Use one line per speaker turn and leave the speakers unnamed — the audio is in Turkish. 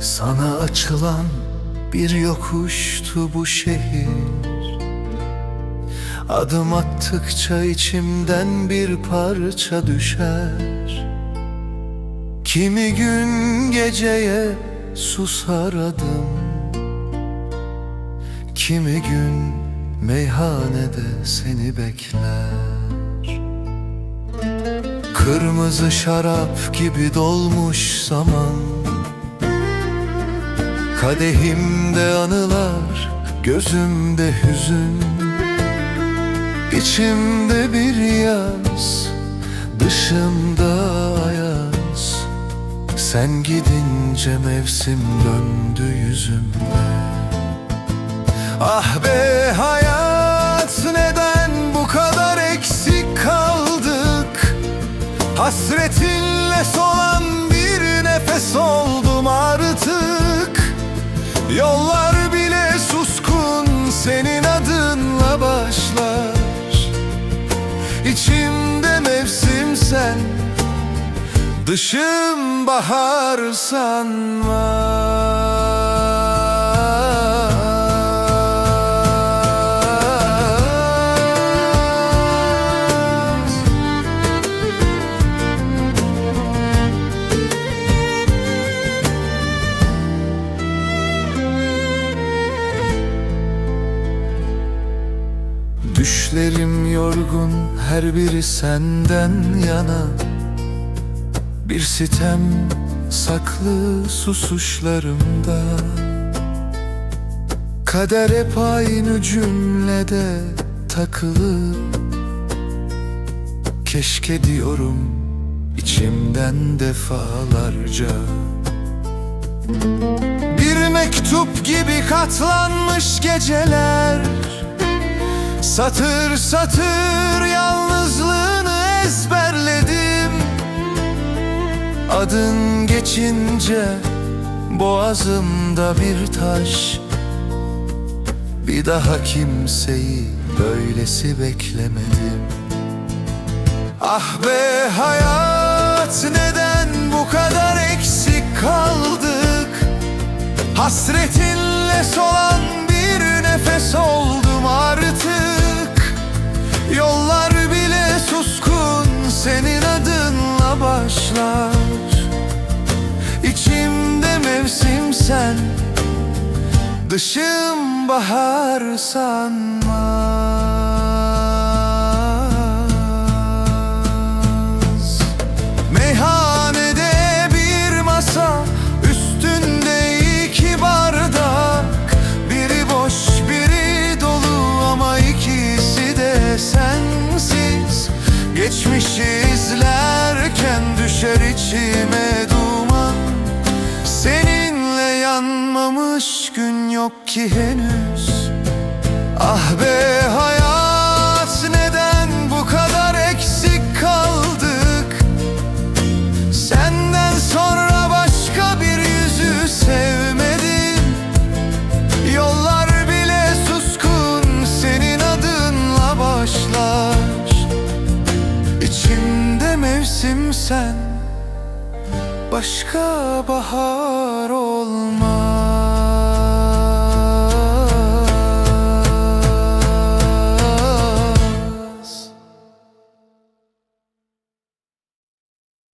Sana açılan bir yokuştu bu şehir. Adım attıkça içimden bir parça düşer. Kimi gün geceye susar adım Kimi gün meyhanede seni bekler. Kırmızı şarap gibi dolmuş zaman Kadehimde anılar, gözümde hüzün. İçimde bir yaz, dışımda ayaz. Sen gidince mevsim döndü yüzümde. Ah be hayat neden bu kadar eksik kaldık? Hasretinle solan bir nefes oldum artık Yollar bile suskun senin adınla başlar. İçimde mevsim sen Dışım bahar sanmaz Düşlerim yorgun her biri senden yana. Bir sitem saklı susuşlarımda. Kader hep aynı cümlede takılı Keşke diyorum içimden defalarca. Bir mektup gibi katlanmış geceler Satır satır yalnızlığını ezberledim. Adın geçince boğazımda bir taş. Bir daha kimseyi böylesi beklemedim. Ah be hayat neden bu kadar eksik kaldık? Hasretinle solan bir nefes oldum başlar İçimde mevsim sen Dışım bahar sanmaz düşer içime duman. Seninle yanmamış gün yok ki henüz. Ah be hayat neden bu kadar eksik kaldık? Senden sonra başka bir yüzü sevmedim. Yollar bile suskun senin adınla başlar. İçimde mevsim sen Başka bahar olmaz.